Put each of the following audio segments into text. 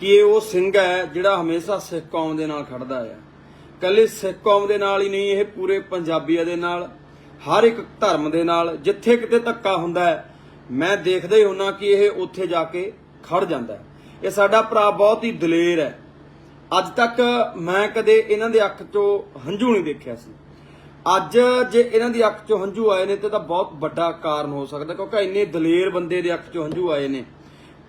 ਕਿ ਇਹ ਉਹ ਸਿੰਘ ਹੈ ਜਿਹੜਾ ਹਮੇਸ਼ਾ ਸਿੱਖ ਕੌਮ ਦੇ ਨਾਲ ਖੜਦਾ ਆ। ਕੱਲੇ ਸਿੱਖ ਕੌਮ ਦੇ ਨਾਲ ਹੀ ਨਹੀਂ, ਇਹ ਪੂਰੇ ਪੰਜਾਬੀਆਂ ਦੇ ਨਾਲ, ਹਰ ਇੱਕ ਧਰਮ ਦੇ ਨਾਲ, ਜਿੱਥੇ ਕਿਤੇ ਧੱਕਾ ਹੁੰਦਾ ਹੈ, ਮੈਂ ਦੇਖਦਾ ਹੀ ਹੁੰਨਾ ਕਿ ਇਹ ਉੱਥੇ ਜਾ ਕੇ ਖੜ ਜਾਂਦਾ ਇਹ ਸਾਡਾ ਭਰਾ ਬਹੁਤ ਹੀ ਦਲੇਰ ਹੈ। ਅੱਜ ਤੱਕ ਮੈਂ ਕਦੇ ਇਹਨਾਂ ਦੇ ਅੱਖ 'ਚੋਂ ਹੰਝੂ ਨਹੀਂ ਦੇਖਿਆ ਸੀ। ਅੱਜ ਜੇ ਇਹਨਾਂ ਦੀ ਅੱਖ 'ਚੋਂ ਹੰਝੂ ਆਏ ਨੇ, ਤੇ ਤਾਂ ਬਹੁਤ ਵੱਡਾ ਕਾਰਨ ਹੋ ਸਕਦਾ, ਕਿਉਂਕਿ ਇੰਨੇ ਦਲੇਰ ਬੰਦੇ ਦੇ ਅੱਖ 'ਚੋਂ ਹੰਝੂ ਆਏ ਨੇ।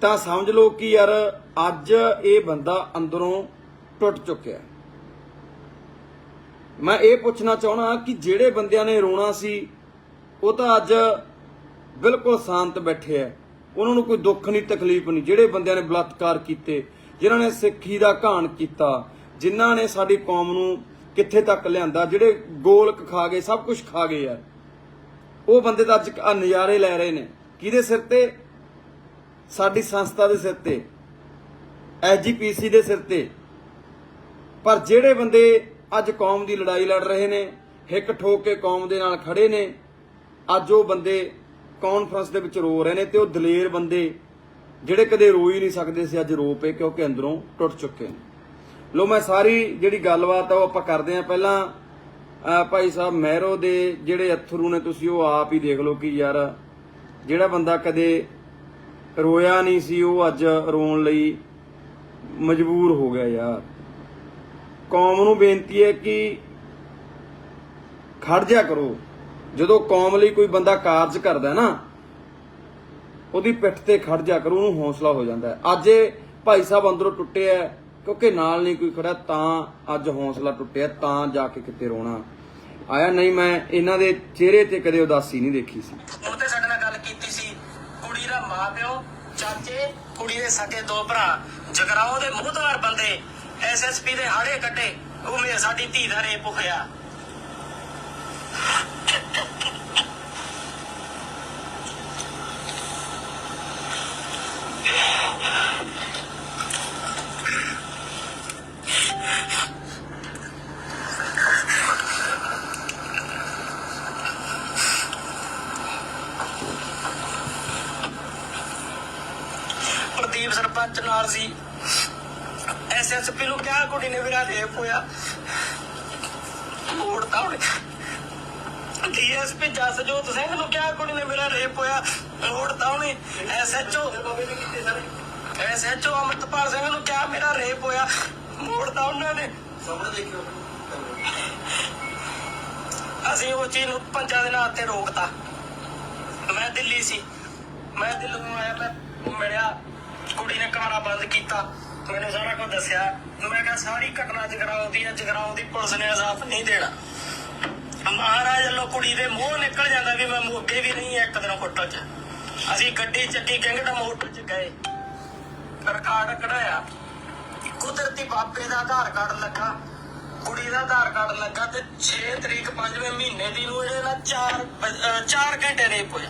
ਤਾਂ ਸਮਝ ਲਓ ਕਿ ਯਾਰ ਅੱਜ ਇਹ ਬੰਦਾ ਅੰਦਰੋਂ ਟੁੱਟ ਚੁੱਕਿਆ ਮੈਂ ਇਹ ਪੁੱਛਣਾ ਚਾਹਣਾ ਕਿ ਜਿਹੜੇ ਬੰਦਿਆਂ ਨੇ ਰੋਣਾ ਸੀ, ਉਹ ਤਾਂ ਅੱਜ ਬਿਲਕੁਲ ਸ਼ਾਂਤ ਬੈਠੇ ਆ। ਉਹਨਾਂ ਨੂੰ ਕੋਈ ਦੁੱਖ ਨਹੀਂ, ਤਕਲੀਫ ਨਹੀਂ। ਜਿਹੜੇ ਬੰਦਿਆਂ ਨੇ ਬਲਾਤਕਾਰ ਕੀਤੇ, ਜਿਨ੍ਹਾਂ ਨੇ ਸਿੱਖੀ ਦਾ ਘਾਣ ਕੀਤਾ, ਜਿਨ੍ਹਾਂ ਨੇ ਸਾਡੀ ਕੌਮ ਨੂੰ ਕਿੱਥੇ ਤੱਕ ਲਿਆਂਦਾ, ਜਿਹੜੇ ਗੋਲਕ ਖਾ ਗਏ, ਸਭ ਕੁਝ ਖਾ ਗਏ ਯਾਰ। ਉਹ ਬੰਦੇ ਤਾਂ ਅੱਜ ਨਜ਼ਾਰੇ ਲੈ ਰਹੇ ਨੇ। ਕਿਹਦੇ ਸਿਰ ਤੇ? ਸਾਡੀ ਸੰਸਥਾ ਦੇ ਸਿਰ ਤੇ ਐਜੀਪੀਸੀ ਦੇ ਸਿਰ ਤੇ। ਪਰ ਜਿਹੜੇ ਬੰਦੇ ਅੱਜ ਕੌਮ ਦੀ ਲੜਾਈ ਲੜ ਰਹੇ ਨੇ, ਹਿੱਕ ਠੋਕ ਕੇ ਕੌਮ ਦੇ ਨਾਲ ਖੜੇ ਨੇ, ਅੱਜ ਉਹ ਬੰਦੇ ਕਾਨਫਰੰਸ ਦੇ ਵਿੱਚ ਰੋ ਰਹੇ ਨੇ ਤੇ ਉਹ ਦਲੇਰ ਬੰਦੇ ਜਿਹੜੇ ਕਦੇ ਰੋ ਹੀ ਨਹੀਂ ਸਕਦੇ ਸੀ, ਅੱਜ ਰੋ ਪਏ ਕਿਉਂਕਿ ਅੰਦਰੋਂ ਟੁੱਟ ਚੁੱਕੇ ਨੇ। ਲੋ ਮੈਂ ਸਾਰੀ ਜਿਹੜੀ ਗੱਲਬਾਤ ਆ ਉਹ ਆਪਾਂ ਕਰਦੇ ਆ ਪਹਿਲਾਂ ਭਾਈ ਸਾਹਿਬ ਮਹਿਰੋ ਦੇ ਜਿਹੜੇ ਅਥਰੂ ਨੇ, ਤੁਸੀਂ ਉਹ ਆਪ ਹੀ ਦੇਖ ਲਓ ਕਿ ਯਾਰ, ਜਿਹੜਾ ਬੰਦਾ ਕਦੇ ਰੋਇਆ ਨਹੀਂ ਸੀ, ਉਹ ਅੱਜ ਰੋਣ ਲਈ ਮਜਬੂਰ ਹੋ ਗਿਆ ਯਾਰ। ਕੌਮ ਨੂੰ ਬੇਨਤੀ ਹੈ ਕਿ ਖੜ ਜਾ ਕਰੋ। ਜਦੋਂ ਕੌਮ ਲਈ ਕੋਈ ਬੰਦਾ ਕਾਰਜ ਕਰਦਾ ਨਾ, ਉਹਦੀ ਪਿੱਠ ਤੇ ਖੜ ਜਾ ਕਰੋ, ਉਹਨੂੰ ਹੌਸਲਾ ਹੋ ਜਾਂਦਾ ਹੈ। ਅੱਜ ਇਹ ਭਾਈ ਸਾਹਿਬ ਅੰਦਰੋਂ ਟੁੱਟੇ ਹੈ, ਕਿਉਂਕਿ ਨਾਲ ਨਹੀਂ ਕੋਈ ਖੜਾ ਤਾਂ ਅੱਜ ਹੌਸਲਾ ਟੁੱਟਿਆ, ਤਾਂ ਜਾ ਕੇ ਕਿਤੇ ਰੋਣਾ। ਆਇਆ, ਨਹੀਂ, ਮੈਂ ਇਹਨਾਂ ਦੇ ਚਿਹਰੇ ਤੇ ਕਦੇ ਉਦਾਸੀ ਨਹੀਂ ਦੇਖੀ ਸੀ ਉਹਤੇ ਸਾਡੇ ਨਾਲ ਗੱਲ ਕੀਤੀ ਸੀ ਕੁੜੀ ਦਾ ਮਾਂ ਪਿਓ ਚਾਚੇ ਕੁੜੀ ਦੇ ਸਕੇ ਦੋ ਭਰਾ। ਜਗਰਾਓ ਦੇ ਮੂੰਹਦਵਾਰ ਬੰਦੇ ਐਸਐਸਪੀ ਦੇ ਹਾੜੇ ਕੱਟੇ। ਉਹ ਮੇਰੇ ਸਾਡੀ ਧੀ ਦਾ ਰੇਪ ਹੋਇਆ। ਸਰਪੰਚ ਨਾਲ ਸੀ। ਐਸਐਸਪੀ ਨੂੰ ਕਿਹਾ ਕੁੜੀ ਨੇ ਮੇਰਾ ਰੇਪ ਹੋਇਆ। ਮੋੜਤਾ ਉਹਨੇ ਡੀਐਸਪੀ ਜਸਜੋਤ ਸਿੰਘ ਨੂੰ ਕਿਹਾ ਕੁੜੀ ਨੇ ਮੇਰਾ ਰੇਪ ਹੋਇਆ। ਮੋੜਤਾ ਉਹਨੇ ਐਸਐਚਓ ਐਸਐਚਓ ਅਮਰਤਪਾਲ ਸਿੰਘ ਨੂੰ ਕਿਹਾ ਮੇਰਾ ਰੇਪ ਹੋਇਆ। ਮੋੜਤਾ ਉਹਨਾਂ ਨੇ ਅਸੀਂ ਉਹ ਚੀਜ਼ ਨੂੰ ਪੰਜਾਂ ਦੇ ਨਾਂ ਤੇ ਰੋਕਤਾ। ਮੈਂ ਦਿੱਲੀ ਸੀ। ਮੈਂ ਦਿੱਲੀ ਨੂੰ ਆਇਆ ਮੈਂ ਮਿਲਿਆ। ਕੁੜੀ ਨੇ ਕਮਰਾ ਬੰਦ ਕੀਤਾ। ਮੈਨੂੰ ਸਾਰਾ ਕੁਝ ਦੱਸਿਆ। ਮੈਂ ਕਿਹਾ, ਸਾਰੀ ਘਟਨਾ ਜਗਰਾਉਂ ਦੀ ਹੈ ਜਗਰਾਉਂ ਦੀ ਪੁਲਿਸ ਨੇ ਇਨਸਾਫ ਨਹੀਂ ਦੇਣਾ। ਮਹਾਰਾਜ ਵੱਲੋਂ ਕੁੜੀ ਦੇ ਮੂੰਹ ਨਿਕਲ ਜਾਂਦਾ ਵੀ ਮੈਂ ਮੋਗੇ ਵੀ ਨਹੀਂ ਇੱਕ ਦਿਨ ਹੋਟਲ 'ਚ। ਅਸੀਂ ਗੱਡੀ ਚੱਕੀ, ਕਿੰਗਡਮ ਹੋਟਲ 'ਚ ਗਏ। ਰਿਕਾਰਡ ਕਢਾਇਆ। ਕੁਦਰਤੀ ਬਾਪੇ ਦਾ ਆਧਾਰ ਕਾਰਡ ਲੱਗਾ। ਕੁੜੀ ਦਾ ਆਧਾਰ ਕਾਰਡ ਲੱਗਾ ਤੇ 6 ਤਰੀਕ 5ਵੇਂ ਮਹੀਨੇ ਦੀ ਨੂੰ ਇਹਦੇ ਨਾਲ 4 4 ਘੰਟੇ ਰੇਪ ਹੋਇਆ।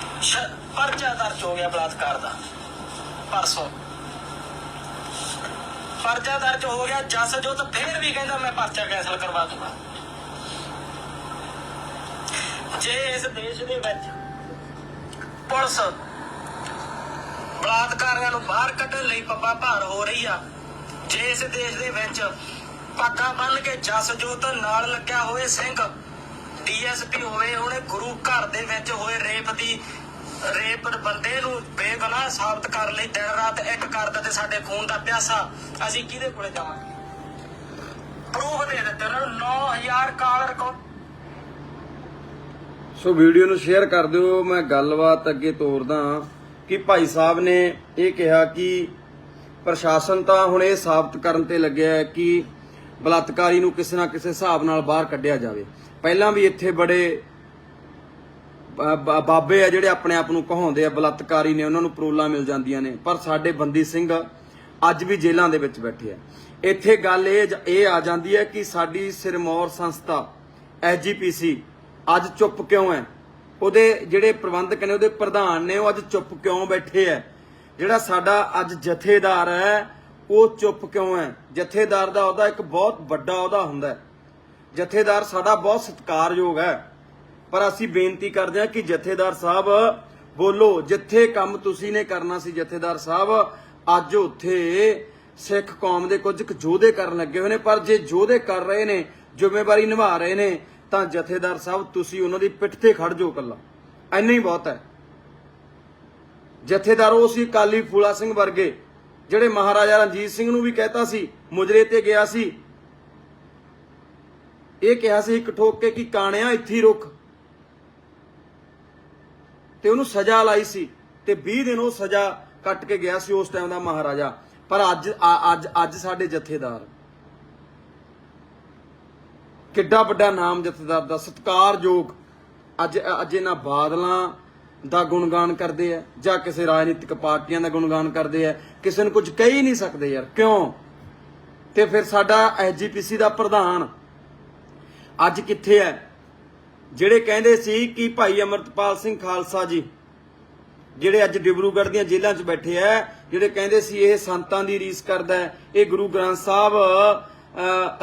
ਪਰਚਾ ਦਰਜ ਹੋ ਗਿਆ ਬਲਾਤਕਾਰ ਦਾ, ਪਰਸੋਂ। ਪਰਚਾ ਦਰਜ ਹੋ ਗਿਆ ਜੱਸ ਜੋ ਤਾਂ ਫੇਰ ਵੀ ਕਹਿੰਦਾ ਮੈਂ ਪਰਚਾ ਕੈਂਸਲ ਕਰਵਾ ਦੂੰਗਾ। ਜੇ ਇਸ ਦੇਸ਼ ਦੇ ਵਿੱਚ ਪੁਲਿਸ ਬਲਾਤਕਾਰੀਆਂ ਨੂੰ ਬਾਹਰ ਕੱਢਣ ਲਈ ਪੱਪਾ ਭਾਰ ਹੋ ਰਹੀ ਆ, ਜੇ ਇਸ ਦੇਸ਼ ਦੇ ਵਿੱਚ ਪੱਗਾਂ ਬੰਨ ਕੇ ਜਸ ਜੋਤ ਨਾਲ ਲੱਗਿਆ ਹੋਏ ਸਿੰਘ, ਡੀਐਸਪੀ ਹੋਏ, ਉਹਨੇ ਗੁਰੂ ਘਰ ਦੇ ਵਿੱਚ ਹੋਏ ਰੇਪ ਦੀ ਰੇਪ ਬੰਦੇ ਨੂੰ ਬੇਗੁਨਾਹ ਸਾਬਤ ਕਰਨ ਲਈ ਦਿਨ ਰਾਤ ਇੱਕ ਕਰਦਾ ਤੇ ਸਾਡੇ ਖੂਨ ਦਾ ਪਿਆਸਾ। ਅਸੀਂ ਕਿਹਦੇ ਕੋਲੇ ਜਾਵਾਂਗੇ? ਪ੍ਰੂਫ ਦੇ ਦਿੱਤੇ ਉਹਨਾਂ ਨੂੰ 9000 ਕਾਲ ਰਿਕਾਰਡ ਸੋ ਵੀਡੀਓ ਨੂੰ ਸ਼ੇਅਰ ਕਰ ਦਿਓ, ਮੈਂ ਗੱਲਬਾਤ ਅੱਗੇ ਤੋਰਦਾ ਕਿ ਭਾਈ ਸਾਹਿਬ ਨੇ ਇਹ ਕਿਹਾ ਕਿ ਪ੍ਰਸ਼ਾਸਨ ਤਾਂ ਹੁਣ ਇਹ ਸਾਬਤ ਕਰਨ ਤੇ ਲੱਗਿਆ ਹੈ ਕਿ ਬਲਾਤਕਾਰੀ ਨੂੰ ਕਿਸੇ ਨਾ ਕਿਸੇ ਹਿਸਾਬ ਨਾਲ ਬਾਹਰ ਕੱਢਿਆ ਜਾਵੇ। ਪਹਿਲਾਂ ਵੀ ਇੱਥੇ ਬੜੇ ਬਾਬੇ ਆ ਜਿਹੜੇ ਆਪਣੇ ਆਪ ਨੂੰ ਕਹਾਉਂਦੇ ਆ, ਬਲਤਕਾਰੀ ਨੇ, ਉਹਨਾਂ ਨੂੰ ਪਰੋਲਾਂ ਮਿਲ ਜਾਂਦੀਆਂ ਨੇ। ਪਰ ਸਾਡੇ ਬੰਦੀ ਸਿੰਘ ਅੱਜ ਵੀ ਜੇਲ੍ਹਾਂ ਦੇ ਵਿੱਚ ਬੈਠੇ ਆ। ਇੱਥੇ ਗੱਲ ਇਹ ਇਹ ਆ ਜਾਂਦੀ ਹੈ ਕਿ ਸਾਡੀ ਸਿਰਮੌਰ ਸੰਸਥਾ ਐਸਜੀਪੀਸੀ ਅੱਜ ਚੁੱਪ ਕਿਉਂ ਹੈ? ਉਹਦੇ ਜਿਹੜੇ ਪ੍ਰਬੰਧਕ ਨੇ, ਉਹਦੇ ਪ੍ਰਧਾਨ ਨੇ, ਉਹ ਅੱਜ ਚੁੱਪ ਕਿਉਂ ਬੈਠੇ ਆ ਜਿਹੜਾ ਸਾਡਾ ਅੱਜ ਜਥੇਦਾਰ ਹੈ, ਉਹ ਚੁੱਪ ਕਿਉਂ ਹੈ? ਜਥੇਦਾਰ ਦਾ ਉਹਦਾ ਇੱਕ ਬਹੁਤ ਵੱਡਾ ਉਹਦਾ ਹੁੰਦਾ ਹੈ। ਜਥੇਦਾਰ ਸਾਡਾ ਬਹੁਤ ਸਤਿਕਾਰਯੋਗ ਹੈ। ਪਰ ਅਸੀਂ ਬੇਨਤੀ ਕਰਦੇ ਹਾਂ ਕਿ ਜਥੇਦਾਰ ਸਾਹਿਬ, ਬੋਲੋ, ਜਿੱਥੇ ਕੰਮ ਤੁਸੀਂ ਨੇ ਕਰਨਾ ਸੀ ਜਥੇਦਾਰ ਸਾਹਿਬ, ਅੱਜ ਉੱਥੇ ਸਿੱਖ ਕੌਮ ਦੇ ਕੁਝ ਯੋਧੇ ਕਰਨ ਲੱਗੇ ਹੋਏ ਨੇ, ਪਰ ਜੇ ਯੋਧੇ ਕਰ ਰਹੇ ਨੇ, ਜ਼ਿੰਮੇਵਾਰੀ ਨਿਭਾ ਰਹੇ ਨੇ, ਤਾਂ ਜਥੇਦਾਰ ਸਾਹਿਬ, ਤੁਸੀਂ ਉਹਨਾਂ ਦੀ ਪਿੱਠ ਤੇ ਖੜ ਜਾਓ ਕੱਲਾ ਐਨਾ ਹੀ ਬਹੁਤ ਹੈ। ਜਥੇਦਾਰ ਉਹ ਸੀ ਕਾਲੀ ਫੂਲਾ ਸਿੰਘ ਵਰਗੇ, ਜਿਹੜੇ ਮਹਾਰਾਜਾ ਰਣਜੀਤ ਸਿੰਘ ਨੂੰ ਵੀ ਕਹਿਤਾ ਸੀ, ਮੁਜਰੇ ਤੇ ਗਿਆ ਸੀ। ਇਹ ਕਿਹਾ ਸੀ ਇੱਕ ਠੋਕ ਕੇ ਕਿ ਕਾਣਿਆ ਇੱਥੇ ਹੀ ਰੁਕ ਤੇ ਉਹਨੂੰ ਸਜ਼ਾ ਲਾਈ ਸੀ ਤੇ 20 ਦਿਨ ਉਹ ਸਜ਼ਾ ਕੱਟ ਕੇ ਗਿਆ ਸੀ ਉਸ ਟਾਈਮ ਦਾ ਮਹਾਰਾਜਾ। ਪਰ ਅੱਜ ਅੱਜ ਅੱਜ ਸਾਡੇ ਜਥੇਦਾਰ ਕਿੱਡਾ ਵੱਡਾ ਨਾਮ ਜਥੇਦਾਰ ਦਾ ਸਤਿਕਾਰਯੋਗ ਅੱਜ ਅੱਜ ਇਹਨਾਂ ਬਾਦਲਾਂ ਦਾ ਗੁਣਗਾਨ ਕਰਦੇ ਆ, ਜਾਂ ਕਿਸੇ ਰਾਜਨੀਤਿਕ ਪਾਰਟੀਆਂ ਦਾ ਗੁਣਗਾਨ ਕਰਦੇ ਆ, ਕਿਸੇ ਨੂੰ ਕੁਝ ਕਹਿ ਨਹੀਂ ਸਕਦੇ ਯਾਰ। ਕਿਉਂ? ਤੇ ਫਿਰ ਸਾਡਾ ਐਸਜੀਪੀਸੀ ਦਾ ਪ੍ਰਧਾਨ ਅੱਜ ਕਿੱਥੇ ਹੈ? ਜਿਹੜੇ ਕਹਿੰਦੇ ਸੀ ਕਿ ਭਾਈ ਅਮਰਤਪਾਲ ਸਿੰਘ ਖਾਲਸਾ ਜੀ, ਜਿਹੜੇ ਅੱਜ ਡਿਬਰੂਗੜ੍ਹ ਦੀਆਂ ਜੇਲ੍ਹਾਂ 'ਚ ਬੈਠੇ ਐ ਜਿਹੜੇ ਕਹਿੰਦੇ ਸੀ ਇਹ ਸੰਤਾਂ ਦੀ ਰੀਸ ਕਰਦਾ ਇਹ ਗੁਰੂ ਗ੍ਰੰਥ ਸਾਹਿਬ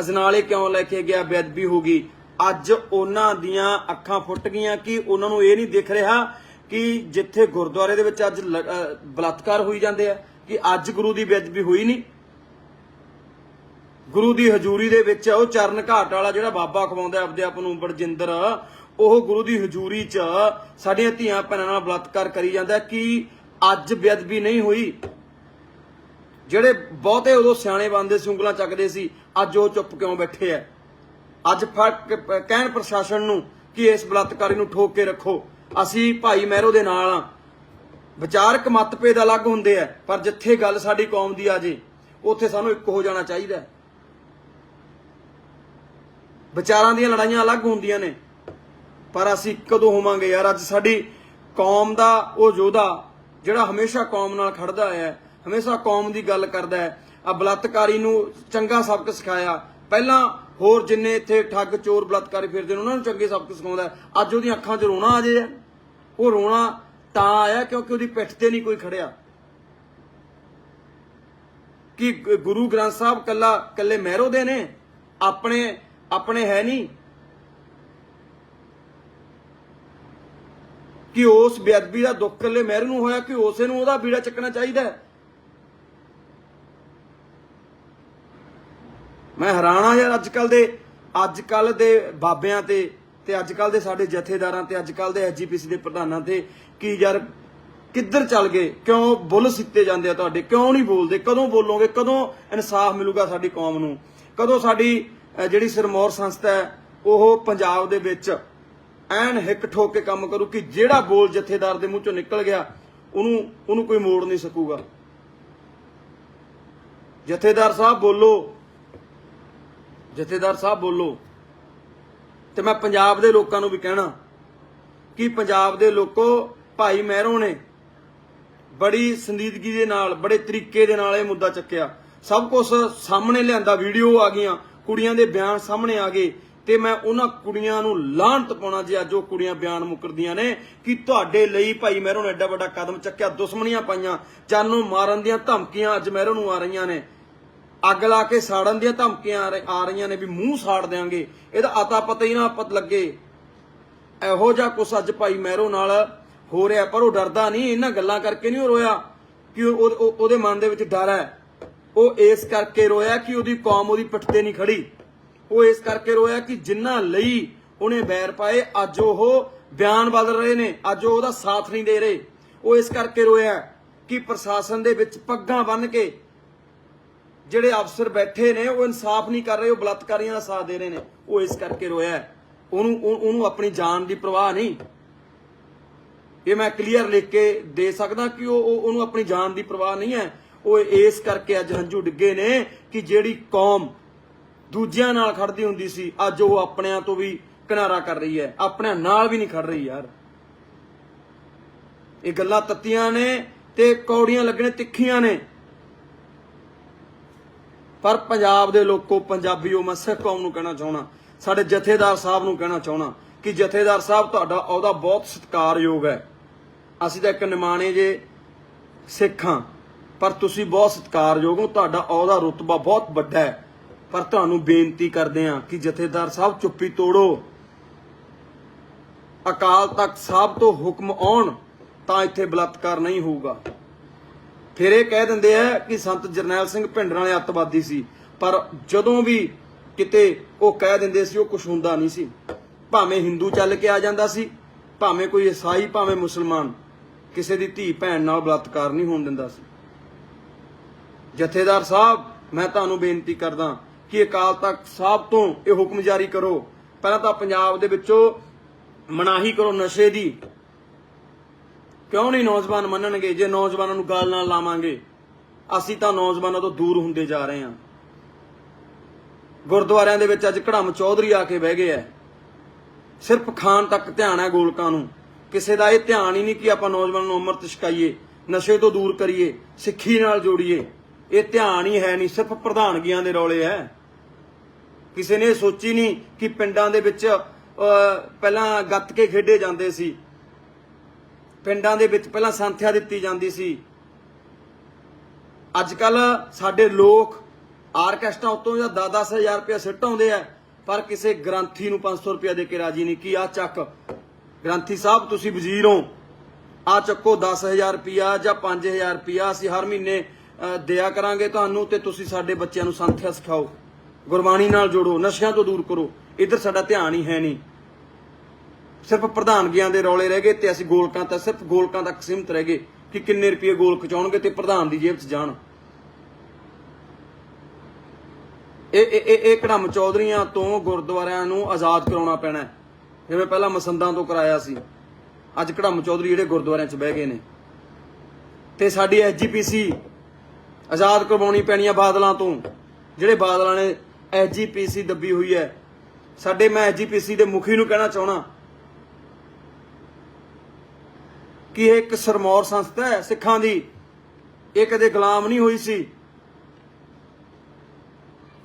ਅਜਨਾਲੇ ਕਿਉਂ ਲੈ ਕੇ ਗਿਆ, ਬੇਅਦਬੀ ਹੋ ਗਈ। ਅੱਜ ਉਹਨਾਂ ਦੀਆਂ ਅੱਖਾਂ ਫੁੱਟ ਗਈਆਂ ਕਿ ਉਹਨਾਂ ਨੂੰ ਇਹ ਨਹੀਂ ਦਿਖ ਰਿਹਾ ਕਿ ਜਿੱਥੇ ਗੁਰਦੁਆਰੇ ਦੇ ਵਿੱਚ ਅੱਜ ਬਲਾਤਕਾਰ ਹੋਈ ਜਾਂਦੇ ਆ, ਕਿ ਅੱਜ ਗੁਰੂ ਦੀ ਬੇਅਦਬੀ ਹੋਈ ਨਹੀਂ। ਗੁਰੂ ਦੀ ਹਜ਼ੂਰੀ ਦੇ ਵਿੱਚ ਉਹ ਚਰਨ ਘਾਟ ਵਾਲਾ ਜਿਹੜਾ ਬਾਬਾ ਖਵਾਉਂਦਾ ਆਪਦੇ ਆਪ ਨੂੰ ਬੜਜਿੰਦਰ ਉਹ ਗੁਰੂ ਦੀ ਹਜ਼ੂਰੀ 'ਚ ਸਾਡੀਆਂ ਧੀਆਂ ਭੈਣਾਂ ਨਾਲ ਬਲਾਤਕਾਰ ਕਰੀ ਜਾਂਦਾ ਕਿ ਅੱਜ ਬੇਅਦਬੀ ਨਹੀਂ ਹੋਈ। ਜਿਹੜੇ ਬਹੁਤੇ ਉਦੋਂ ਸਿਆਣੇ ਬੰਦੇ ਸੀ ਉਂਗਲਾਂ ਚੱਕਦੇ ਸੀ, ਅੱਜ ਉਹ ਚੁੱਪ ਕਿਉਂ ਬੈਠੇ ਐ? ਅੱਜ ਫ਼ਰਕ ਕਹਿਣ ਪ੍ਰਸ਼ਾਸਨ ਨੂੰ ਕਿ ਇਸ ਬਲਾਤਕਾਰੀ ਨੂੰ ਠੋਕ ਕੇ ਰੱਖੋ। ਅਸੀਂ ਭਾਈ ਮਹਿਰੋ ਦੇ ਨਾਲ ਆ। ਵਿਚਾਰਕ ਮਤਭੇਦ ਅਲੱਗ ਹੁੰਦੇ ਐ, ਪਰ ਜਿੱਥੇ ਗੱਲ ਸਾਡੀ ਕੌਮ ਦੀ ਆ ਜੇ, ਉੱਥੇ ਸਾਨੂੰ ਇੱਕ ਹੋ ਜਾਣਾ ਚਾਹੀਦਾ ਵਿਚਾਰਾਂ ਦੀਆਂ ਲੜਾਈਆਂ ਅਲੱਗ ਹੁੰਦੀਆਂ ਨੇ। ਪਰ ਅਸੀਂ ਕਦੋਂ ਹੋਵਾਂਗੇ ਯਾਰ? ਅੱਜ ਸਾਡੀ ਕੌਮ ਦਾ, ਉਹ ਯੋਧਾ ਜਿਹੜਾ ਹਮੇਸ਼ਾ ਕੌਮ ਨਾਲ ਖੜਦਾ ਆਇਆ ਹੈ, ਹਮੇਸ਼ਾ ਕੌਮ ਦੀ ਗੱਲ ਕਰਦਾ ਹੈ ਆ ਬਲਾਤਕਾਰੀ ਨੂੰ ਚੰਗਾ ਸਬਕ ਸਿਖਾਇਆ। ਪਹਿਲਾਂ ਹੋਰ ਜਿੰਨੇ ਇੱਥੇ ਠੱਗ, ਚੋਰ, ਬਲਾਤਕਾਰੀ ਫਿਰਦੇ ਨੇ, ਉਹਨਾਂ ਨੂੰ ਚੰਗੇ ਸਬਕ ਸਿਖਾਉਂਦਾ ਅੱਜ ਉਹਦੀਆਂ ਅੱਖਾਂ 'ਚ ਰੋਣਾ ਆ ਜੇ ਉਹ ਰੋਣਾ ਤਾਂ ਆਇਆ ਕਿਉਂਕਿ ਉਹਦੀ ਪਿੱਠ ਤੇ ਨਹੀਂ ਕੋਈ ਖੜਿਆ। ਕਿ ਗੁਰੂ ਗ੍ਰੰਥ ਸਾਹਿਬ ਕੱਲਾ, ਕੱਲੇ ਮਹਿਰੋ ਦੇ ਨੇ? ਆਪਣੇ ਆਪਣੇ ਹੈ ਨਹੀਂ ਕਿ ਉਸ ਬੇਅਦਬੀ ਦਾ ਦੁੱਖ ਕੱਲੇ ਮਹਿਰ ਨੂੰ ਹੋਇਆ, ਕਿ ਉਸੇ ਨੂੰ ਉਹਦਾ ਬੀੜਾ ਚੱਕਣਾ ਚਾਹੀਦਾ ਹੈ? ਮੈਂ ਹੈਰਾਨ ਯਾਰ ਅੱਜ ਕੱਲ ਦੇ ਅੱਜ ਕੱਲ ਦੇ ਬਾਬਿਆਂ ਤੇ ਤੇ ਅੱਜ ਕੱਲ ਦੇ ਸਾਡੇ ਜਥੇਦਾਰਾਂ ਤੇ ਅੱਜ ਕੱਲ ਦੇ ਐਜੀਪੀਸੀ ਦੇ ਪ੍ਰਧਾਨਾਂ ਤੇ ਕੀ ਯਾਰ ਕਿੱਧਰ ਚੱਲ ਗਏ? ਕਿਉਂ ਬੁੱਲ ਸਿੱਤੇ ਜਾਂਦੇ ਆ ਤੁਹਾਡੇ? ਕਿਉਂ ਨਹੀਂ ਬੋਲਦੇ? ਕਦੋਂ ਬੋਲੋਗੇ? ਕਦੋਂ ਇਨਸਾਫ ਮਿਲੂਗਾ ਸਾਡੀ ਕੌਮ ਨੂੰ? ਕਦੋਂ ਸਾਡੀ ਜਿਹੜੀ ਸਿਰਮੌਰ ਸੰਸਥਾ ਹੈ, ਉਹ ਪੰਜਾਬ ਦੇ ਵਿੱਚ ਐਨ ਹਿੱਕ ਠੋਕ ਕੇ ਕੰਮ ਕਰੂ ਕਿ ਜਿਹੜਾ ਬੋਲ ਜਥੇਦਾਰ ਦੇ ਮੂੰਹ ਚੋਂ ਨਿਕਲ ਗਿਆ, ਉਹਨੂੰ ਉਹਨੂੰ ਕੋਈ ਮੋੜ ਨਹੀਂ ਸਕੂਗਾ। ਜਥੇਦਾਰ ਸਾਹਿਬ ਬੋਲੋ। ਜਥੇਦਾਰ ਸਾਹਿਬ ਬੋਲੋ। ਤੇ ਮੈਂ ਪੰਜਾਬ ਦੇ ਲੋਕਾਂ ਨੂੰ ਵੀ ਕਹਿਣਾ ਕਿ ਪੰਜਾਬ ਦੇ ਲੋਕੋ, ਭਾਈ ਮਹਿਰੋਂ ਨੇ ਬੜੀ ਸੰਜੀਦਗੀ ਦੇ ਨਾਲ, ਬੜੇ ਤਰੀਕੇ ਦੇ ਨਾਲ ਇਹ ਮੁੱਦਾ ਚੱਕਿਆ। ਸਭ ਕੁਝ ਸਾਹਮਣੇ ਲਿਆਂਦਾ, ਵੀਡੀਓ ਆ ਗਈਆਂ। ਕੁੜੀਆਂ ਦੇ ਬਿਆਨ ਸਾਹਮਣੇ ਆ ਗਏ ਤੇ ਮੈਂ ਉਹਨਾਂ ਕੁੜੀਆਂ ਨੂੰ ਲਾਹਨਤ ਪਾਉਣਾ ਜੇ, ਅੱਜ ਉਹ ਕੁੜੀਆਂ ਬਿਆਨ ਮੁਕਰਦੀਆਂ ਨੇ ਕਿ ਤੁਹਾਡੇ ਲਈ ਭਾਈ ਮਹਿਰੋਂ ਨੇ ਐਡਾ ਵੱਡਾ ਕਦਮ ਚੱਕਿਆ, ਦੁਸ਼ਮਣੀਆਂ ਪਾਈਆਂ, ਜਾਨੋਂ ਮਾਰਨ ਦੀਆਂ ਧਮਕੀਆਂ ਅੱਜ ਮਹਿਰੋਂ ਨੂੰ ਆ ਰਹੀਆਂ ਨੇ। ਅੱਗ ਲਾ ਕੇ ਸਾੜਨ ਦੀਆਂ ਧਮਕੀਆਂ ਆ ਰਹੀਆਂ ਨੇ ਵੀ ਮੂੰਹ ਸਾੜ ਦੇਾਂਗੇ ਇਹਦਾ ਅਤਾ ਪਤਾ ਹੀ ਨਾ ਪਤ ਲੱਗੇ। ਇਹੋ ਜਿਹਾ ਕੁਛ ਅੱਜ ਭਾਈ ਮਹਿਰੋ ਨਾਲ ਹੋ ਰਿਹਾ, ਪਰ ਉਹ ਡਰਦਾ ਨਹੀਂ, ਇਹਨਾਂ ਗੱਲਾਂ ਕਰਕੇ ਨਹੀਂ ਉਹ ਰੋਇਆ ਕਿ ਉਹਦੇ ਮਨ ਦੇ ਵਿੱਚ ਡਰ ਹੈ। ਉਹ ਇਸ ਕਰਕੇ ਰੋਇਆ ਕਿ ਉਹਦੀ ਕੌਮ ਉਹਦੀ ਪਿੱਠ ਤੇ ਨਹੀਂ ਖੜੀ। ਉਹ ਇਸ ਕਰਕੇ ਰੋਇਆ ਕਿ ਜਿੰਨਾ ਲਈ ਉਹਨੇ ਬੈਰ ਪਾਏ, ਅੱਜ ਉਹ ਬਿਆਨ ਬਦਲ ਰਹੇ ਨੇ, ਅੱਜ ਉਹ ਉਹਦਾ ਸਾਥ ਨਹੀਂ ਦੇ ਰਹੇ। ਉਹ ਇਸ ਕਰਕੇ ਰੋਇਆ ਕਿ ਪ੍ਰਸ਼ਾਸਨ ਦੇ ਵਿੱਚ ਪੱਗਾਂ ਬੰਨ ਕੇ ਜਿਹੜੇ ਅਫਸਰ ਬੈਠੇ ਨੇ, ਉਹ ਇਨਸਾਫ ਨਹੀਂ ਕਰ ਰਹੇ, ਉਹ ਬਲਾਤਕਾਰੀਆਂ ਦਾ ਸਾਥ ਦੇ ਰਹੇ ਨੇ। ਉਹ ਇਸ ਕਰਕੇ ਰੋਇਆ। ਉਹਨੂੰ ਉਹਨੂੰ ਆਪਣੀ ਜਾਨ ਦੀ ਪਰਵਾਹ ਨਹੀਂ। ਇਹ ਮੈਂ ਕਲੀਅਰ ਲਿਖ ਕੇ ਦੇ ਸਕਦਾ ਕਿ ਉਹ, ਉਹ- ਉਹਨੂੰ ਆਪਣੀ ਜਾਨ ਦੀ ਪਰਵਾਹ ਨਹੀਂ ਹੈ। ਉਹ ਇਸ ਕਰਕੇ ਅੱਜ ਹੰਝੂ ਡਿੱਗੇ ਨੇ ਕਿ ਜਿਹੜੀ ਕੌਮ ਦੂਜਿਆਂ ਨਾਲ ਖੜਦੀ ਹੁੰਦੀ ਸੀ, ਅੱਜ ਉਹ ਆਪਣਿਆਂ ਤੋਂ ਵੀ ਕਿਨਾਰਾ ਕਰ ਰਹੀ ਹੈ। ਆਪਣਿਆਂ ਨਾਲ ਵੀ ਨਹੀਂ ਖੜ ਰਹੀ ਯਾਰ। ਇਹ ਗੱਲਾਂ ਤੱਤੀਆਂ ਨੇ ਤੇ ਕੌੜੀਆਂ ਲੱਗਣੇ ਤਿੱਖੀਆਂ ਨੇ। ਪਰ ਪੰਜਾਬ ਦੇ ਲੋਕੋ, ਪੰਜਾਬੀਓ, ਮੈਂ ਸਿੱਖ ਕੌਮ ਨੂੰ ਕਹਿਣਾ ਚਾਹਣਾ ਸਾਡੇ ਜਥੇਦਾਰ ਸਾਹਿਬ ਨੂੰ ਕਹਿਣਾ ਚਾਹਣਾ ਕਿ ਜਥੇਦਾਰ ਸਾਹਿਬ, ਤੁਹਾਡਾ ਉਹਦਾ ਬਹੁਤ ਸਤਿਕਾਰਯੋਗ ਹੈ। ਅਸੀਂ ਤਾਂ ਇੱਕ ਨਿਮਾਣੇ ਜੇ ਸਿੱਖਾਂ ਪਰ ਤੁਸੀਂ ਬਹੁਤ ਸਤਿਕਾਰਯੋਗ ਹੋ, ਤੁਹਾਡਾ ਅਹੁਦਾ ਰੁਤਬਾ ਬਹੁਤ ਵੱਡਾ ਹੈ। ਪਰ ਤੁਹਾਨੂੰ ਬੇਨਤੀ ਕਰਦੇ ਹਾਂ ਕਿ ਜਥੇਦਾਰ ਸਾਹਿਬ ਚੁੱਪੀ ਤੋੜੋ। ਅਕਾਲ ਤਖਤ ਸਾਹਿਬ ਤੋਂ ਹੁਕਮ ਆਉਣ ਤਾਂ ਇੱਥੇ ਬਲਾਤਕਾਰ ਨਹੀਂ ਹੋਊਗਾ। ਫਿਰ ਇਹ ਕਹਿ ਦਿੰਦੇ ਆ ਕਿ ਸੰਤ ਜਰਨੈਲ ਸਿੰਘ ਭਿੰਡਰਾਂ ਵਾਲੇ ਅੱਤਵਾਦੀ ਸੀ, ਪਰ ਜਦੋਂ ਵੀ ਕਿਤੇ ਉਹ ਕਹਿ ਦਿੰਦੇ ਸੀ, ਉਹ ਕੁਝ ਹੁੰਦਾ ਨਹੀਂ ਸੀ। ਭਾਵੇਂ ਹਿੰਦੂ ਚੱਲ ਕੇ ਆ ਜਾਂਦਾ ਸੀ, ਭਾਵੇਂ ਕੋਈ ਈਸਾਈ, ਭਾਵੇਂ ਮੁਸਲਮਾਨ, ਕਿਸੇ ਦੀ ਧੀ ਭੈਣ ਨਾਲ ਬਲਾਤਕਾਰ ਨਹੀਂ ਹੋਣ ਦਿੰਦਾ ਸੀ। ਜਥੇਦਾਰ ਸਾਹਿਬ, ਮੈਂ ਤੁਹਾਨੂੰ ਬੇਨਤੀ ਕਰਦਾ ਕਿ ਅਕਾਲ ਤਖਤ ਸਾਹਿਬ ਤੋਂ ਇਹ ਹੁਕਮ ਜਾਰੀ ਕਰੋ। ਪਹਿਲਾਂ ਤਾਂ ਪੰਜਾਬ ਦੇ ਵਿੱਚੋਂ ਮਨਾਹੀ ਕਰੋ ਨਸ਼ੇ ਦੀ। ਕਿਉਂ ਨਹੀਂ ਨੌਜਵਾਨ ਮੰਨਣਗੇ? ਜੇ ਨੌਜਵਾਨਾਂ ਨੂੰ ਗੱਲ ਨਾਲ ਲਾਵਾਂਗੇ, ਅਸੀਂ ਤਾਂ ਨੌਜਵਾਨਾਂ ਤੋਂ ਦੂਰ ਹੁੰਦੇ ਜਾ ਰਹੇ ਹਾਂ। ਗੁਰਦੁਆਰਿਆਂ ਦੇ ਵਿੱਚ ਅੱਜ ਘੜਮ ਚੌਧਰੀ ਆ ਕੇ ਬਹਿ ਗਏ ਐ ਸਿਰਫ ਖਾਣ ਤੱਕ ਧਿਆਨ ਹੈ ਗੋਲਕਾਂ ਨੂੰ। ਕਿਸੇ ਦਾ ਇਹ ਧਿਆਨ ਹੀ ਨਹੀਂ ਕਿ ਆਪਾਂ ਨੌਜਵਾਨਾਂ ਨੂੰ ਅੰਮ੍ਰਿਤ ਛਕਾਈਏ, ਨਸ਼ੇ ਤੋਂ ਦੂਰ ਕਰੀਏ, ਸਿੱਖੀ ਨਾਲ ਜੋੜੀਏ। ਇਹ ਧਿਆਨ ਹੀ ਹੈ ਨਹੀਂ, ਸਿਰਫ ਪ੍ਰਧਾਨਗੀਆਂ ਦੇ ਰੌਲੇ ਹੈ। ਕਿਸੇ ਨੇ ਇਹ ਸੋਚੀ ਨਹੀਂ ਕਿ ਪਿੰਡਾਂ ਦੇ ਵਿੱਚ ਪਹਿਲਾਂ ਗੱਤ ਕੇ ਖੇਡੇ ਜਾਂਦੇ ਸੀ। ਪਿੰਡਾਂ ਦੇ ਵਿੱਚ ਪਹਿਲਾਂ ਸੰਥਿਆ ਦਿੱਤੀ ਜਾਂਦੀ ਸੀ। ਅੱਜ ਕੱਲ ਸਾਡੇ ਲੋਕ ਆਰਕੈਸਟਰਾ ਉਤੋਂ ਜਾਂ 10-10000 ਰੁਪਏ ਸਿੱਟ ਆਉਂਦੇ ਆ, ਪਰ ਕਿਸੇ ਗ੍ਰੰਥੀ ਨੂੰ 500 ਰੁਪਏ ਦੇ ਕੇ ਰਾਜੀ ਨਹੀਂ। ਕੀ ਆ ਚੱਕ? ਗ੍ਰੰਥੀ ਸਾਹਿਬ, ਤੁਸੀਂ ਵਜ਼ੀਰ ਹੋ। ਆ ਚੱਕੋ 10000 ਰੁਪਿਆ ਜਾਂ 5000 ਰੁਪਿਆ ਅਸੀਂ ਹਰ ਮਹੀਨੇ ਦਿਆ ਕਰਾਂਗੇ ਤੁਹਾਨੂੰ ਤੇ ਤੁਸੀਂ ਸਾਡੇ ਬੱਚਿਆਂ ਨੂੰ ਸੰਥਿਆ ਸਿਖਾਓ। ਗੁਰਬਾਣੀ ਨਾਲ ਜੋੜੋ, ਨਸ਼ਿਆਂ ਤੋਂ ਦੂਰ ਕਰੋ। ਇੱਧਰ ਸਾਡਾ ਧਿਆਨ ਹੀ ਹੈ ਨਹੀਂ। ਸਿਰਫ ਪ੍ਰਧਾਨਗੀਆਂ ਦੇ ਰੌਲੇ ਰਹਿ ਗਏ ਤੇ ਅਸੀਂ ਗੋਲਕਾਂ ਤੱਕ ਸਿਰਫ ਗੋਲਕਾਂ ਤੱਕ ਸੀਮਤ ਰਹਿ ਗਏ ਕਿ ਕਿੰਨੇ ਰੁਪਏ ਗੋਲ ਖਚਾਉਣਗੇ ਤੇ ਪ੍ਰਧਾਨ ਦੀ ਜੇਬ 'ਚ ਜਾਣ। ਇਹ ਇਹ, ਇਹ- ਕੜਮ ਚੌਧਰੀਆਂ ਤੋਂ ਗੁਰਦੁਆਰਿਆਂ ਨੂੰ ਆਜ਼ਾਦ ਕਰਾਉਣਾ ਪੈਣਾ ਜਿਵੇਂ ਪਹਿਲਾਂ ਮਸੰਦਾਂ ਤੋਂ ਕਰਾਇਆ ਸੀ। ਅੱਜ ਕੜਮ ਚੌਧਰੀ ਜਿਹੜੇ ਗੁਰਦੁਆਰਿਆਂ 'ਚ ਬਹਿ ਗਏ ਨੇ। ਤੇ ਸਾਡੀ ਐਸਜੀਪੀਸੀ ਆਜ਼ਾਦ ਕਰਵਾਉਣੀ ਪੈਣੀ ਆ ਬਾਦਲਾਂ ਤੋਂ। ਜਿਹੜੇ ਬਾਦਲਾਂ ਨੇ ਐਸਜੀਪੀਸੀ ਦੱਬੀ ਹੋਈ ਹੈ। ਸਾਡੇ ਮੈਂ ਐਸਜੀਪੀਸੀ ਦੇ ਮੁਖੀ ਨੂੰ ਕਹਿਣਾ ਚਾਹਣਾ ਕਿ ਇਹ ਇੱਕ ਸਰਮੌਰ ਸੰਸਥਾ ਹੈ, ਸਿੱਖਾਂ ਦੀ। ਇਹ ਕਦੇ ਗੁਲਾਮ ਨਹੀਂ ਹੋਈ ਸੀ।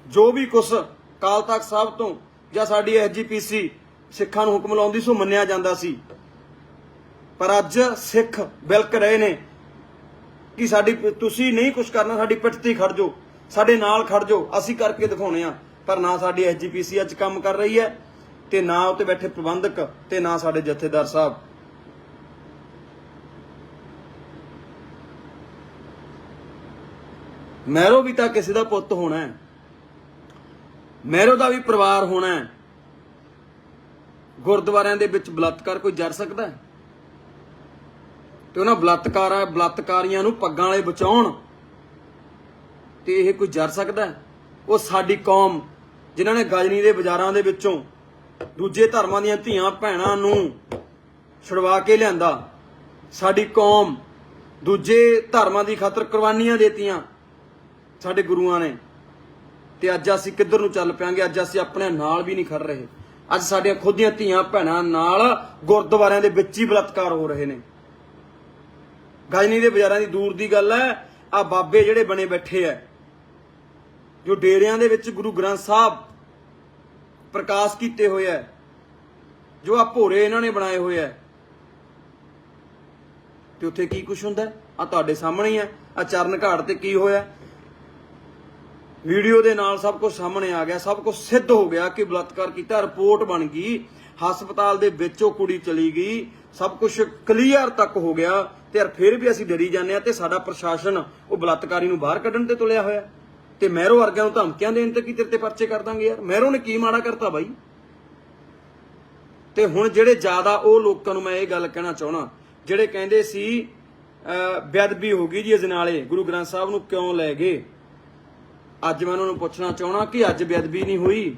ਜੋ ਵੀ ਕੁਸ਼ ਕਾਲ ਤਖਤ ਸਾਹਿਬ ਤੋਂ ਜਾਂ ਸਾਡੀ ਐਸਜੀਪੀਸੀ ਸਿੱਖਾਂ ਨੂੰ ਹੁਕਮ ਲਾਉਂਦੀ ਸੋ ਮੰਨਿਆ ਜਾਂਦਾ ਸੀ। ਪਰ ਅੱਜ ਸਿੱਖ ਬਿਲਕ ਰਹੇ ਨੇ। ਕਿ ਸਾਡੀ ਤੁਸੀਂ ਨਹੀਂ ਕੁਝ ਕਰਨਾ, ਸਾਡੀ ਪਿੱਠ ਤੇ ਖੜ ਜਾਓ, ਸਾਡੇ ਨਾਲ ਖੜ ਜਾਓ, ਅਸੀਂ ਕਰਕੇ ਦਿਖਾਉਣੇ ਆ। ਪਰ ਨਾ ਸਾਡੀ ਐਸਜੀਪੀਸੀ ਅੱਜ ਕੰਮ ਕਰ ਰਹੀ ਹੈ, ਤੇ ਨਾ ਉੱਤੇ ਬੈਠੇ ਪ੍ਰਬੰਧਕ, ਤੇ ਨਾ ਸਾਡੇ ਜਥੇਦਾਰ ਸਾਹਿਬ। ਮੈਰੋ ਵੀ ਤਾਂ ਕਿਸੇ ਦਾ ਪੁੱਤ ਹੋਣਾ ਹੈ। ਮੈਰੋ ਦਾ ਵੀ ਪਰਿਵਾਰ ਹੋਣਾ ਹੈ। ਗੁਰਦੁਆਰਿਆਂ ਦੇ ਵਿੱਚ ਬਲਾਤਕਾਰ ਕੋਈ ਜਰ ਸਕਦਾ ਹੈ? ਤੇ ਉਹਨਾਂ ਬਲਾਤਕਾਰਾਂ ਬਲਾਤਕਾਰੀਆਂ ਨੂੰ ਪੱਗਾਂ ਵਾਲੇ ਬਚਾਉਣ। ਤੇ ਇਹ ਕੋਈ ਜਰ ਸਕਦਾ ਉਹ ਸਾਡੀ ਕੌਮ, ਜਿਨ੍ਹਾਂ ਨੇ ਗਜਨੀ ਦੇ ਬਾਜ਼ਾਰਾਂ ਦੇ ਵਿੱਚੋਂ ਦੂਜੇ ਧਰਮਾਂ ਦੀਆਂ ਧੀਆਂ ਭੈਣਾਂ ਨੂੰ ਛੁਡਵਾ ਕੇ ਲਿਆਂਦਾ। ਸਾਡੀ ਕੌਮ ਦੂਜੇ ਧਰਮਾਂ ਦੀ ਖਾਤਰ ਕੁਰਬਾਨੀਆਂ ਦੇਤੀਆਂ ਸਾਡੇ ਗੁਰੂਆਂ ਨੇ। ਤੇ ਅੱਜ ਅਸੀਂ ਕਿੱਧਰ ਨੂੰ ਚੱਲ ਪਿਆਂਗੇ? ਅੱਜ ਅਸੀਂ ਆਪਣੇ ਨਾਲ ਵੀ ਨਹੀਂ ਖੜ ਰਹੇ। ਅੱਜ ਸਾਡੀਆਂ ਖੁਦ ਦੀਆਂ ਧੀਆਂ ਭੈਣਾਂ ਨਾਲ ਗੁਰਦੁਆਰਿਆਂ ਦੇ ਵਿੱਚ ਹੀ ਬਲਾਤਕਾਰ ਹੋ ਰਹੇ ਨੇ। ਗਜਨੀ ਦੇ ਬਾਜ਼ਾਰਾਂ ਦੀ ਦੂਰ ਦੀ ਗੱਲ ਹੈ ਆ ਬਾਬੇ ਜਿਹੜੇ ਬਣੇ ਬੈਠੇ ਐ ਜੋ ਡੇਰਿਆਂ ਦੇ ਵਿੱਚ ਗੁਰੂ ਗ੍ਰੰਥ ਸਾਹਿਬ ਪ੍ਰਕਾਸ਼ ਕੀਤੇ ਹੋਏ ਐ ਜੋ ਆ ਭੋਰੇ ਇਹਨਾਂ ਨੇ ਬਣਾਏ ਹੋਏ ਐ ਤੇ ਉੱਥੇ ਕੀ ਕੁਝ ਹੁੰਦਾ ਆ ਤੁਹਾਡੇ ਸਾਹਮਣੇ ਹੀ ਆ ਆ ਚਰਨ ਘਾਟ ਤੇ ਕੀ ਹੋਇਆ ਵੀਡੀਓ ਦੇ ਨਾਲ ਸਭ ਕੁਝ ਸਾਹਮਣੇ ਆ ਗਿਆ, ਸਭ ਕੁਝ ਸਿੱਧ ਹੋ ਗਿਆ ਕਿ ਬਲਾਤਕਾਰ ਕੀਤਾ, ਰਿਪੋਰਟ ਬਣ ਗਈ, ਹਸਪਤਾਲ ਦੇ ਵਿੱਚ ਉਹ ਕੁੜੀ ਚਲੀ ਗਈ ਸਭ ਕੁਝ ਕਲੀਅਰ ਤੱਕ ਹੋ ਗਿਆ ਤੇ ਯਾਰ ਫਿਰ ਵੀ ਅਸੀਂ ਡਰੀ ਜਾਂਦੇ ਆ ਤੇ ਸਾਡਾ ਪ੍ਰਸ਼ਾਸਨ ਉਹ ਬਲਾਤਕਾਰੀ ਨੂੰ ਬਾਹਰ ਕੱਢਣ ਤੇ ਤੁਲਿਆ ਹੋਇਆ। ਤੇ ਮਹਿਰੋ ਵਰਗਿਆਂ ਨੂੰ ਧਮਕੀਆਂ ਦੇਣ ਤੇ ਕੀ ਤੇਰੇ ਤੇ ਪਰਚੇ ਕਰ ਦਾਂਗੇ ਯਾਰ? ਮਹਿਰੋ ਨੇ ਕੀ ਮਾੜਾ ਕਰਤਾ ਬਾਈ? ਤੇ ਹੁਣ ਜਿਹੜੇ ਜ਼ਿਆਦਾ ਉਹ ਲੋਕਾਂ ਨੂੰ ਮੈਂ ਇਹ ਗੱਲ ਕਹਿਣਾ ਚਾਹਣਾ ਜਿਹੜੇ ਕਹਿੰਦੇ ਸੀ ਅਹ, ਬੇਅਦਬੀ ਹੋ ਗਈ ਜੀ ਅਜਨਾਲੇ ਗੁਰੂ ਗ੍ਰੰਥ ਸਾਹਿਬ ਨੂੰ ਕਿਉਂ ਲੈ ਗਏ? ਅੱਜ ਮੈਂ ਉਹਨਾਂ ਨੂੰ ਪੁੱਛਣਾ ਚਾਹਣਾ ਕਿ ਅੱਜ ਬੇਅਦਬੀ ਨਹੀਂ ਹੋਈ।